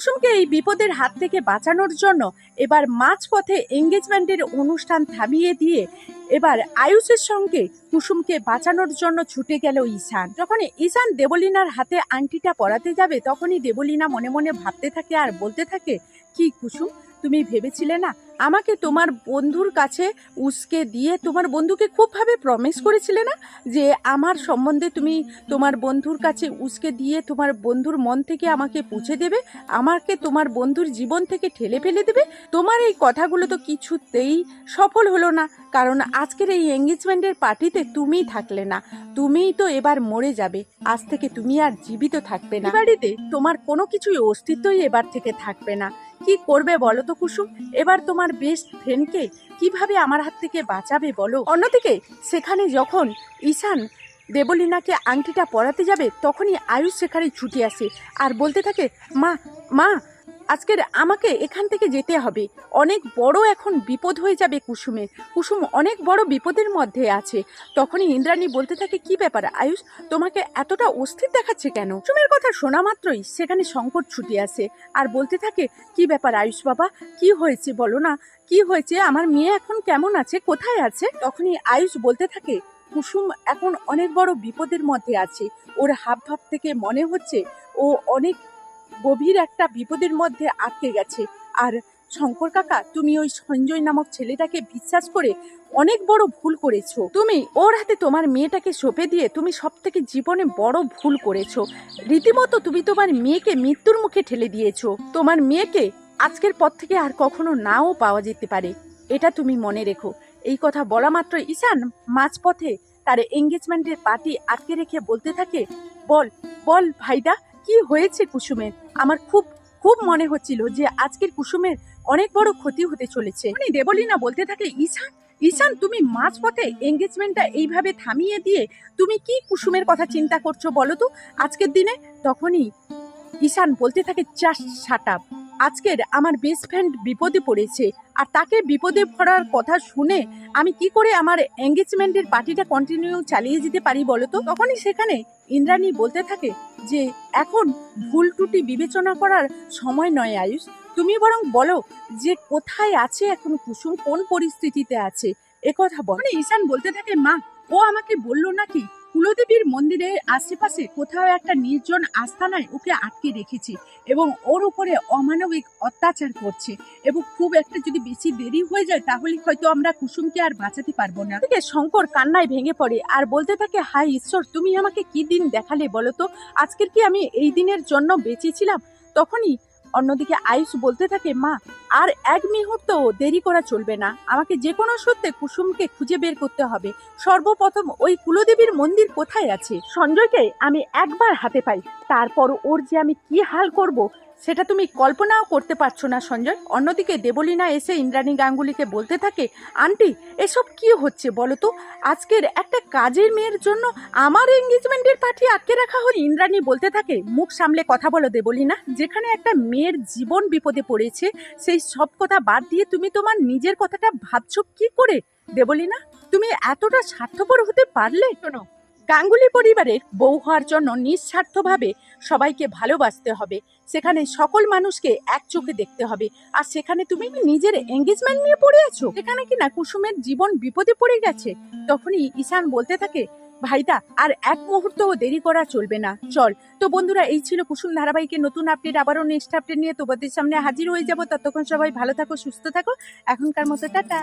কুসুমকে এই বিপদের হাত থেকে বাঁচানোর জন্য এবার মাঝপথে এঙ্গেজমেন্টের অনুষ্ঠান থামিয়ে দিয়ে এবার আয়ুষের সঙ্গে কুসুমকে বাঁচানোর জন্য ছুটে গেল ঈশান। যখন ঈশান দেবলিনার হাতে আংটিটা পরাতে যাবে, তখনই দেবলিনা মনে মনে ভাবতে থাকে আর বলতে থাকে, কি কুসুম তুমি ভেবেছিলে না? আমাকে তোমার বন্ধুর কাছে উস্কে দিয়ে তোমার বন্ধুকে খুবভাবে প্রমিস করেছিলে না? যে আমার সম্বন্ধে তুমি তোমার বন্ধুর কাছে উস্কে দিয়ে তোমার বন্ধুর মন থেকে আমাকে পুছে দেবে? আমাকে তোমার বন্ধুর জীবন থেকে ঠেলে ফেলে দেবে? তোমার এই কথাগুলো তো কিছুতেই সফল হলো না। কারণ আজকের এই এঙ্গেজমেন্টের পার্টিতে তুমিই থাকলে না। তুমিই তো এবার মরে যাবে। আজ থেকে তুমি আর জীবিত থাকবে না। বাড়িতে তোমার কোনো কিছুই অস্তিত্বই এবার থেকে থাকবে না। কি করবে বলো তো কুসুম? এবার তোমার বেস্ট ফ্রেন্ডকে কীভাবে আমার হাত থেকে বাঁচাবে বলো? অন্যদিকে, সেখানে যখন ঈশান দেবলীনাকে আংটিটা পরাতে যাবে, তখনই আয়ুষ সেখানে ছুটে আসে আর বলতে থাকে, মা মা আজকের আমাকে এখান থেকে যেতে হবে। অনেক বড় এখন বিপদ হয়ে যাবে কুসুমের কুসুম অনেক বড় বিপদের মধ্যে আছে। তখনই ইন্দ্রাণী বলতে থাকে, কি ব্যাপার আয়ুষ, তোমাকে এতটা অস্থির দেখাচ্ছে কেন? কুসুমের কথা শোনা মাত্রই সেখানে সংকট ছুটে আসে আর বলতে থাকে, কি ব্যাপার আয়ুষ বাবা, কি হয়েছে বলো না? কি হয়েছে? আমার মেয়ে এখন কেমন আছে? কোথায় আছে? তখনই আয়ুষ বলতে থাকে, কুসুম এখন অনেক বড় বিপদের মধ্যে আছে। ওর হাব ভাব থেকে মনে হচ্ছে ও অনেক গভীর একটা বিপদের মধ্যে আটকে গেছে। আর শঙ্কর কাকা, তুমি ওই সঞ্জয় নামক ছেলেটাকে বিশ্বাস করে অনেক বড় ভুল করেছ। তুমি ওর হাতে তোমার মেয়েটাকে সঁপে দিয়ে তুমি সব থেকে জীবনে বড় ভুল করেছ। রীতিমতো তুমি তোমার মেয়েকে মৃত্যুর মুখে ঠেলে দিয়েছ। তোমার মেয়েকে আজকের পর থেকে আর কখনো নাও পাওয়া যেতে পারে। এটা তুমি মনে রেখো। এই কথা বলা মাত্র ঈশান মাঝপথে তার এঙ্গেজমেন্টের পার্টি আটকে রেখে বলতে থাকে, বল বল ভাইদা কি হয়েছে কুসুমের? আমার খুব খুব মনে হচ্ছিল যে আজকের কুসুমের অনেক বড় ক্ষতি হতে চলেছে। উনি দেবলীনা বলতে থাকে, ঈশান ঈশান, তুমি মাঝপথে এঙ্গেজমেন্টটা এইভাবে থামিয়ে দিয়ে তুমি কি কুসুমের কথা চিন্তা করছ বলো তো? আজকের দিনে? তখনই ঈশান বলতে থাকে চাষ সাটাপ আজকের আমার বেস্ট ফ্রেন্ড বিপদে পড়েছে। আর তাকে বিপদে পড়ার কথা শুনে আমি কি করে আমার এঙ্গেজমেন্টের পার্টিটা কন্টিনিউ চালিয়ে যেতে পারি বলো তো? তখনই সেখানে ইন্দ্রাণী বলতে থাকে যে এখন ভুল টুটি বিবেচনা করার সময় নয়, আয়ুষ। তুমি বরং বলো যে কোথায় আছে এখন কুসুম, কোন পরিস্থিতিতে আছে? এ কথা বল। মানে ঈশান বলতে থাকে, মা, ও আমাকে বলল নাকি? কুলদেবীর মন্দিরের আশেপাশে কোথাও একটা নির্জন আস্থানায় ওকে আটকে রেখেছি এবং ওর উপরে অমানবিক অত্যাচার করছে এবং খুব একটা যদি বেশি দেরি হয়ে যায়, তাহলে হয়তো আমরা কুসুমকে আর বাঁচাতে পারব না। ঠিক শঙ্কর কান্নায় ভেঙে পড়ে আর বলতে থাকে হাই ঈশ্বর, তুমি আমাকে কি দিন দেখালে বলো তো? আজকের কি আমি এই দিনের জন্য বেঁচেছিলাম? তখনই অন্যদিকে আয়ুষ বলতে থাকে, মা, আর এক মুহূর্ত দেরি করা চলবে না। আমাকে যে কোনো সত্যে কুসুমকে খুঁজে বের করতে হবে। সর্বপ্রথম ওই কুলদেবীর মন্দির কোথায় আছে? সঞ্জয়কে আমি একবার হাতে পাই। তারপর ওর যে আমি কি হাল করব সেটা তুমি কল্পনাও করতে পারছ না, সঞ্জয়। অন্যদিকে দেবলীনা এসে ইন্দ্রাণী গাঙ্গুলিকে বলতে থাকে, আন্টি, এসব কি হচ্ছে বলো তো? আজকের একটা কাজের মেয়ের জন্য আমার এঙ্গেজমেন্টের পার্টি আটকে রাখা হয় ইন্দ্রাণী বলতে থাকে, মুখ সামলে কথা বলো দেবলীনা। যেখানে একটা মেয়ের জীবন বিপদে পড়েছে, সেই সব কথা বাদ দিয়ে তুমি তোমার নিজের কথাটা ভাবছ কি করে? দেবলীনা, তুমি এতটা স্বার্থপর হতে পারলে? শোনো গাঙ্গুলি পরিবারের বউ হওয়ার জন্য নিঃস্বার্থভাবে সবাইকে ভালোবাসতে হবে। সেখানে সকল মানুষকে এক চোখে দেখতে হবে। আর সেখানে তুমি নিজের এঙ্গেজমেন্ট নিয়ে পড়ে আছো? সেখানে কি না কুসুমের জীবন বিপদে পড়ে গেছে? তখনই ঈশান বলতে থাকে, ভাইদা, আর এক মুহূর্ত দেরি করা চলবে না। চল। তো বন্ধুরা, এই ছিল কুসুম ধারাবাহিকের নতুন আপডেট আবারও নেক্সট আপডেট নিয়ে তোমাদের সামনে হাজির হয়ে যাব। ততক্ষণ সবাই ভালো থাকো, সুস্থ থাকো। এখনকার মতো, টাটা।